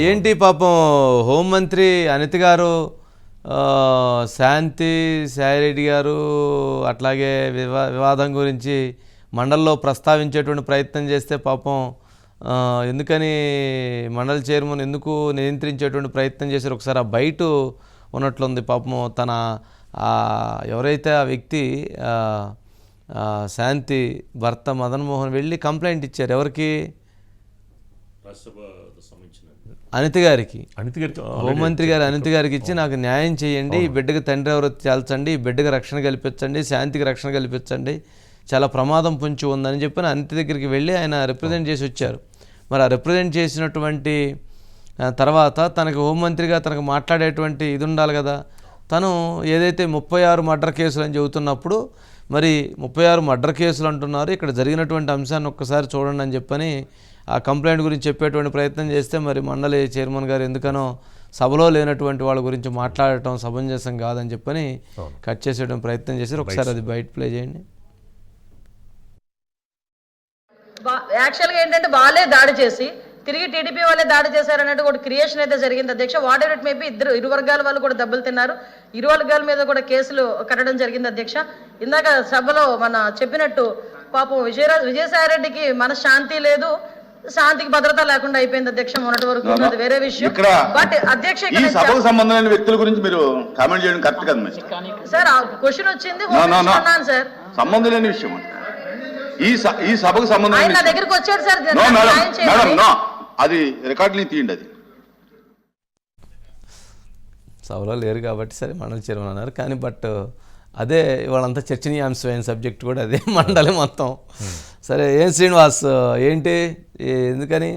ఏంటి పాపం హోంమంత్రి అనిత గారు శాంతి సాయిరెడ్డి గారు అట్లాగే వివా వివాదం గురించి మండలిలో ప్రస్తావించేటువంటి ప్రయత్నం చేస్తే పాపం ఎందుకని మండలి చైర్మన్ ఎందుకు నియంత్రించేటువంటి ప్రయత్నం చేశారు? ఒకసారి ఆ బయట ఉన్నట్లుంది పాపం తన ఎవరైతే ఆ వ్యక్తి శాంతి భర్త మదన్ మోహన్ వెళ్ళి కంప్లైంట్ ఇచ్చారు. ఎవరికి? అనిత గారికి. అనిత గారికి హోంమంత్రి గారు అనిత గారికి ఇచ్చి నాకు న్యాయం చేయండి ఈ బిడ్డకు తండ్రి ఎవరో తేల్చండి ఈ బిడ్డకు రక్షణ కల్పించండి శాంతికి రక్షణ కల్పించండి. చాలా ప్రమాదం పొంచి ఉందని చెప్పి అనిత దగ్గరికి వెళ్ళి ఆయన రిప్రజెంట్ చేసి వచ్చారు. మరి ఆ రిప్రజెంట్ చేసినటువంటి తర్వాత తనకి హోంమంత్రిగా తనకు మాట్లాడేటువంటి ఇది ఉండాలి కదా. తను ఏదైతే ముప్పై ఆరు మర్డర్ కేసులు అని చెబుతున్నప్పుడు మరి ముప్పై ఆరు మర్డర్ కేసులు అంటున్నారు. ఇక్కడ జరిగినటువంటి అంశాన్ని ఒక్కసారి చూడండి అని చెప్పని ఆ కంప్లైంట్ గురించి చెప్పేటువంటి ప్రయత్నం చేస్తే మరి మండలి చైర్మన్ గారు ఎందుకనో సభలో లేనటువంటి వాళ్ళ గురించి మాట్లాడటం సమంజసం కాదని చెప్పని కట్ చేసేయడం ప్రయత్నం చేశారు. ఒకసారి అది బయట ప్లే చేయండి. యాక్చువల్గా ఏంటంటే వాళ్ళే దాడి చేసి తిరిగి టీడీపీ వాళ్ళే దాడి చేశారన్నట్టు ఒక క్రియేషన్ అయితే జరిగింది. అధ్యక్ష వాట్ ఎవర్ ఇట్ మేబీ ఇద్దరు ఇరు వర్గాల వాళ్ళు కూడా దెబ్బలు తిన్నారు. ఇరు వర్గాల మీద కూడా కేసులు కట్టడం జరిగింది అధ్యక్ష. ఇందాక సభలో మన చెప్పినట్టు పాపం విజయరా విజయసాయిరెడ్డికి మన శాంతి లేదు శాంతికి భద్రత లేకుండా అయిపోయింది అధ్యక్ష మొన్నటి వరకు వేరే విషయం. బట్ అధ్యక్ష ఈ సభకు సంబంధం లేని వ్యక్తుల గురించి మీరు కామెంట్ చేయడం కరెక్ట్ కదా సార్ ఆ క్వశ్చన్ వచ్చింది సార్. సంబంధం లేని విషయం ఈ సభకు సంబంధం. దగ్గరికి వచ్చాడు సార్ అది రికార్డుని తీయండి అది. సభలో లేరు కాబట్టి సరే మండలి చైర్మన్ అన్నారు. కానీ బట్ అదే వాళ్ళంతా చర్చనీయాంశమైన సబ్జెక్ట్ కూడా అదే మండలి మొత్తం. సరే ఏం శ్రీనివాస్ ఏంటి? ఎందుకని?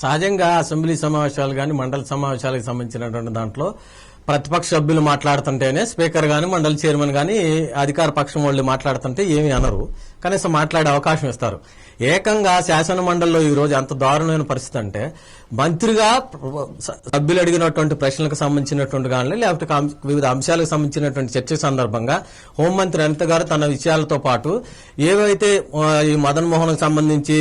సహజంగా అసెంబ్లీ సమావేశాలు కానీ మండలి సమావేశాలకు సంబంధించినటువంటి దాంట్లో ప్రతిపక్ష సభ్యులు మాట్లాడుతుంటేనే స్పీకర్ గాని మండలి చైర్మన్ గాని అధికార పక్షం వాళ్ళు మాట్లాడుతుంటే ఏమీ అనరు. కనీసం మాట్లాడే అవకాశం ఇస్తారు. ఏకంగా శాసన మండలిలో ఈ రోజు ఎంత దారుణమైన పరిస్థితి అంటే మంత్రిగా సభ్యులు అడిగినటువంటి ప్రశ్నలకు సంబంధించినటువంటి కానీ లేకపోతే వివిధ అంశాలకు సంబంధించినటువంటి చర్చ సందర్భంగా హోంమంత్రి అనిత గారు తన విషయాలతో పాటు ఏవైతే ఈ మదన్ మోహన్ సంబంధించి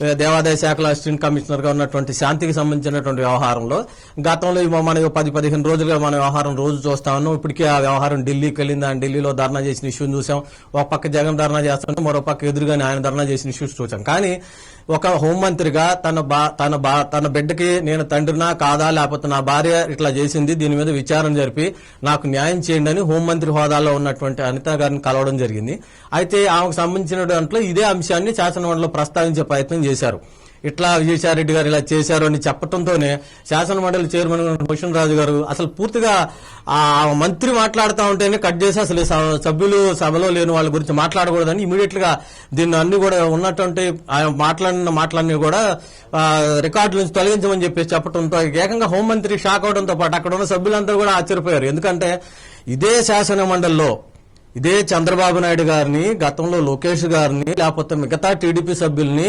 దేవాదాయ శాఖల అసిస్టెంట్ కమిషనర్గా ఉన్నటువంటి శాంతికి సంబంధించినటువంటి వ్యవహారంలో గతంలో మన పది పదిహేను రోజులుగా మన వ్యవహారం రోజు చూస్తా ఉన్నాం. ఇప్పటికే ఆ వ్యవహారం ఢిల్లీకి వెళ్ళింది. ఆయన ఢిల్లీలో ధర్నా చేసిన ఇష్యూని చూసాం ఒక పక్క జగన్ ధర్నా చేస్తుంటే మరో పక్క ఎదురుగానే ఆయన ధర్నా చేసిన ఇష్యూస్ చూసాం కానీ ఒక హోంమంత్రిగా తన బా తన బా తన బిడ్డకి నేను తండ్రినా కాదా లేకపోతే నా భార్య ఇట్లా చేసింది దీని మీద విచారణ జరిపి నాకు న్యాయం చేయండి అని హోంమంత్రి హోదాలో ఉన్నటువంటి అనిత గారిని కలవడం జరిగింది. అయితే ఆమెకు సంబంధించిన దాంట్లో ఇదే అంశాన్ని శాసనమండలిలో ప్రస్తావించే ప్రయత్నం చేశారు. ఇట్లా విజయసాయిరెడ్డి గారు ఇలా చేశారు అని చెప్పడంతోనే శాసన మండలి చైర్మన్ భూషణ్ రాజు గారు అసలు పూర్తిగా ఆ మంత్రి మాట్లాడుతూ ఉంటేనే కట్ చేసి అసలు సభ్యులు సభలో లేని వాళ్ళ గురించి మాట్లాడకూడదని ఇమీడియట్గా దీన్ని అన్ని కూడా ఉన్నటువంటి ఆయన మాట్లాడిన మాటలన్నీ కూడా రికార్డుల నుంచి తొలగించమని చెప్పేసి చెప్పడంతో ఏకంగా హోంమంత్రి షాక్ అవడంతో పాటు అక్కడ ఉన్న సభ్యులందరూ కూడా ఆశ్చర్యపోయారు. ఎందుకంటే ఇదే శాసన మండలిలో ఇదే చంద్రబాబు నాయుడు గారిని గతంలో లోకేష్ గారిని లేకపోతే మిగతా టీడీపీ సభ్యుల్ని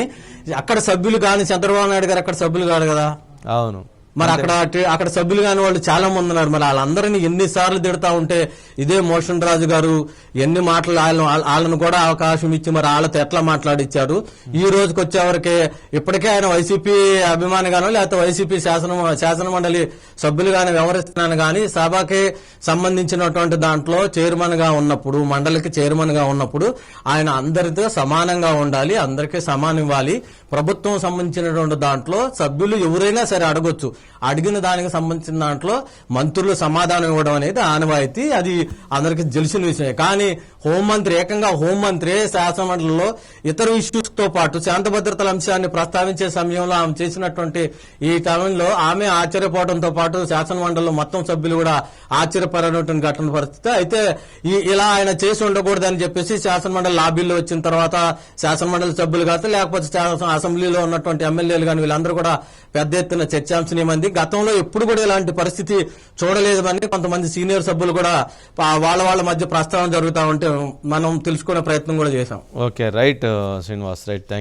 అక్కడ సభ్యులు కాని చంద్రబాబు నాయుడు గారు అక్కడ సభ్యులు కాదు కదా? అవును. మరి అక్కడ అక్కడ సభ్యులు కాని వాళ్ళు చాలా మంది ఉన్నారు. మరి వాళ్ళందరినీ ఎన్నిసార్లు తిడతా ఉంటే ఇదే మోషన్ రాజు గారు ఎన్ని మాటలు వాళ్ళను వాళ్ళను కూడా అవకాశం ఇచ్చి మరి వాళ్ళతో ఎట్లా మాట్లాడిచ్చారు? ఈ రోజుకి వచ్చేవరకే ఇప్పటికే ఆయన వైసీపీ అభిమానిగానో లేకపోతే వైసీపీ శాసన శాసన మండలి సభ్యులుగానే వ్యవహరిస్తున్నాను కానీ సభకి సంబంధించినటువంటి దాంట్లో చైర్మన్గా ఉన్నప్పుడు మండలికి చైర్మన్గా ఉన్నప్పుడు ఆయన అందరితో సమానంగా ఉండాలి అందరికీ సమానం ఇవ్వాలి. ప్రభుత్వం సంబంధించినటువంటి దాంట్లో సభ్యులు ఎవరైనా సరే అడగొచ్చు. అడిగిన దానికి సంబంధించిన దాంట్లో మంత్రులు సమాధానం ఇవ్వడం అనేది ఆనవాయితీ. అది అందరికి తెలిసిన విషయమే. కానీ హోంమంత్రి ఏకంగా హోంమంత్రి శాసనమండలిలో ఇతర ఇష్యూస్తో పాటు శాంత భద్రతల అంశాన్ని ప్రస్తావించే సమయంలో ఆమె చేసినటువంటి ఈ క్రమంలో ఆమె ఆశ్చర్యపోవడంతో పాటు శాసనమండలిలో మొత్తం సభ్యులు కూడా ఆశ్చర్యపడినటువంటి ఘటన పరిస్థితి. అయితే ఈ ఇలా ఆయన చేసి ఉండకూడదని చెప్పేసి శాసనమండలి లాబీల్లో వచ్చిన తర్వాత శాసనమండలి సభ్యులు కాదు లేకపోతే శాసన- అసెంబ్లీలో ఉన్నటువంటి ఎమ్మెల్యేలు కానీ వీళ్ళందరూ కూడా పెద్ద ఎత్తున చర్చాంశనీయమంది. గతంలో ఎప్పుడు కూడా ఇలాంటి పరిస్థితి చూడలేదని కొంతమంది సీనియర్ సభ్యులు కూడా వాళ్ళ వాళ్ళ మధ్య ప్రస్తావన జరుగుతా ఉంటే మనం తెలుసుకునే ప్రయత్నం కూడా చేశాం. Okay right Srinivas right thank